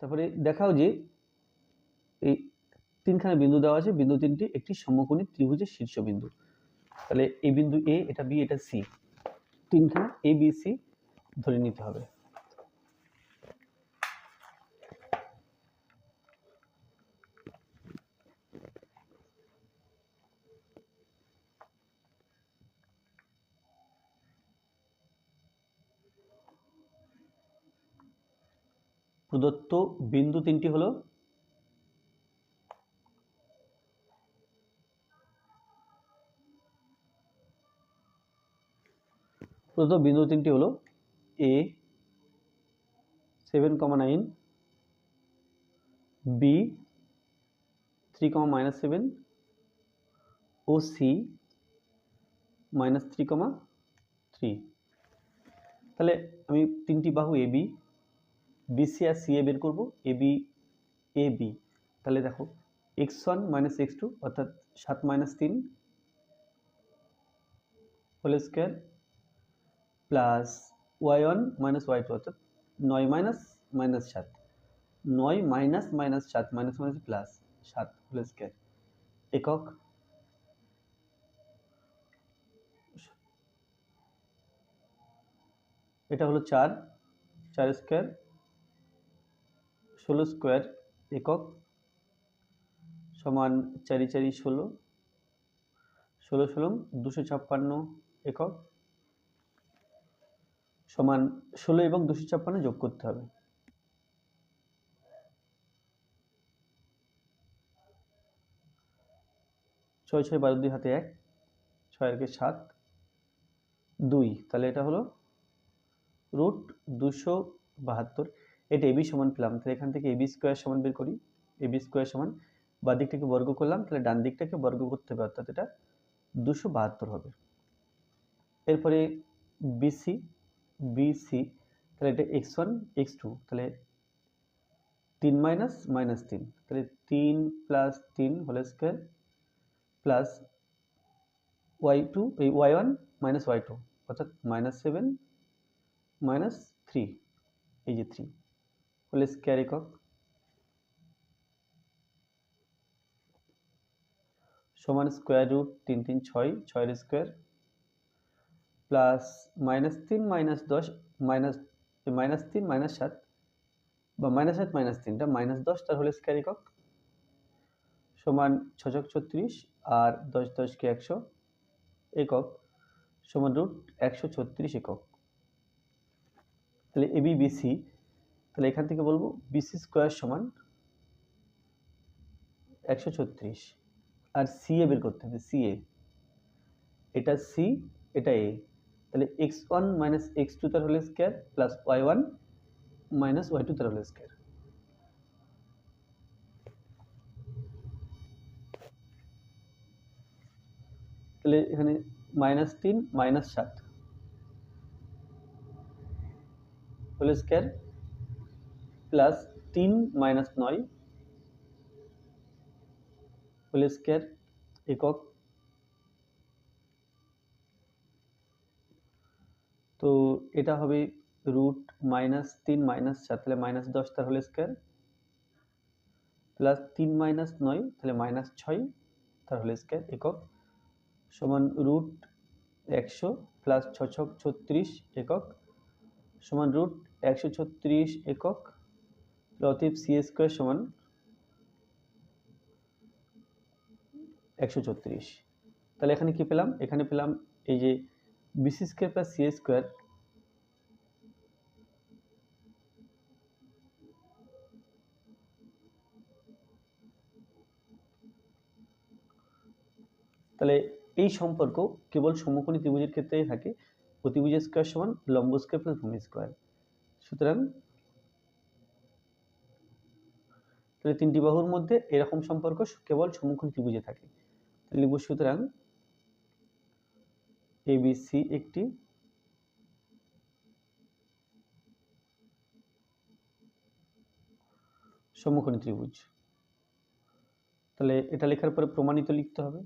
তারপরে দেখাও যে এই তিনখানা বিন্দু দেওয়া আছে। বিন্দু তিনটি একটি সমকোণী ত্রিভুজের শীর্ষবিন্দু। তাহলে এই বিন্দু এ এটা বি এটা সি তিনখানা এ বি সি ধরে নিতে হবে। প্রদত্ত বিন্দু তিনটি হলো প্রদত্ত বিন্দু তিনটি হলো A seven comma nine B three comma minus seven O C minus three comma three তাহলে আমি তিনটি বাহু এ বি বিসি আর সি এ বের করব এ বি এ বি তাহলে দেখো x one minus x two অর্থাৎ সাত মাইনাস তিন whole square plus y one minus y two অর্থাৎ নয় মাইনাস মাইনাস সাত। নয় মাইনাস মাইনাস সাত মাইনাস মাইনাস প্লাস সাত হোল স্কোয়ার একক এটা হলো চার চার স্কোয়ার ষোলো স্কোয়ার একক সমান চারি চারি ষোলো। ষোলো ষোলো দুশো ছাপ্পান্ন একক সমান ষোলো এবং দুশো ছাপ্পান্ন যোগ করতে হবে। ছয় ছয় বারো দুই হাতে এক, ছয় একে সাত, দুই। তাহলে এটা হলো রুট দুশো বাহাত্তর এটা এবি সমান পেলাম। তাহলে এখান থেকে এবি স্কোয়ার সমান বের করি। এবি স্কোয়ার সমান বা দিকটাকে বর্গ করলাম, তাহলে ডান দিকটাকে বর্গ করতে হবে, অর্থাৎ এটা দুশো বাহাত্তর হবে। এরপরে বিসি বিসি তাহলে এটা এক্স ওয়ান এক্স টু তাহলে তিন মাইনাস মাইনাস তিন। তাহলে তিন প্লাস তিন whole square plus y two এই y one minus y two অর্থাৎ মাইনাস সেভেন মাইনাস থ্রি এই যে থ্রি হোল স্কোয়ার একক সমান স্কোয়ার রুট তিন তিন ছয়, ছয়ের স্কোয়ার, প্লাস মাইনাস তিন, মাইনাস দশ, মাইনাস মাইনাস তিন, মাইনাস সাত, বা মাইনাস সাত, মাইনাস তিনটা, মাইনাস দশ, তার হলে স্কোয়ার একক সমান ছশক ছত্রিশ, আর দশ, দশকে একশো একক, সমান রুট একশো ছত্রিশ একক। তাহলে এবি বিসি তাহলে এখান থেকে বলব বিসি স্কোয়ার সমান একশো ছত্রিশ। আর সি এ বের করতে হবে সি এ এটা সি এটা এ তাহলে x one minus x two তার হলে square plus y one minus y two তার হলে স্কোয়ার তাহলে এখানে মাইনাস তিন মাইনাস সাত। হোল স্কোয়ার প্লাস তিন মাইনাস নয় হোল স্কোয়ার একক। তো এটা হবে রুট মাইনাস তিন মাইনাস চার, তাহলে মাইনাস দশ তার হোল স্কোয়ার প্লাস তিন মাইনাস নয়, তাহলে মাইনাস ছয় তার হোল স্কোয়ার একক। সমান রুট একশো প্লাস ছ ছক ছত্রিশ একক। সমান রুট একশো ছত্রিশ একক। অতএব সি স্কোয়ার সমান একশো ছত্রিশ। তাহলে এখানে কি পেলাম? এখানে পেলাম এই যে BC square plus C square তাহলে এই সম্পর্ক কেবল সমকোণী ত্রিভুজের ক্ষেত্রেই থাকে। প্রতিভুজ স্কোয়ার সমান লম্ব স্কোয়ার প্লাস ভূমি স্কোয়ার সুতরাং তাহলে তিনটি বাহুর মধ্যে এরকম সম্পর্ক কেবল সম্মুখীন ত্রিভুজে থাকে। লিখব সুতরাং এবিসি একটি সম্মুখীন ত্রিভুজ। তাহলে এটা লেখার পরে প্রমাণিত লিখতে হবে।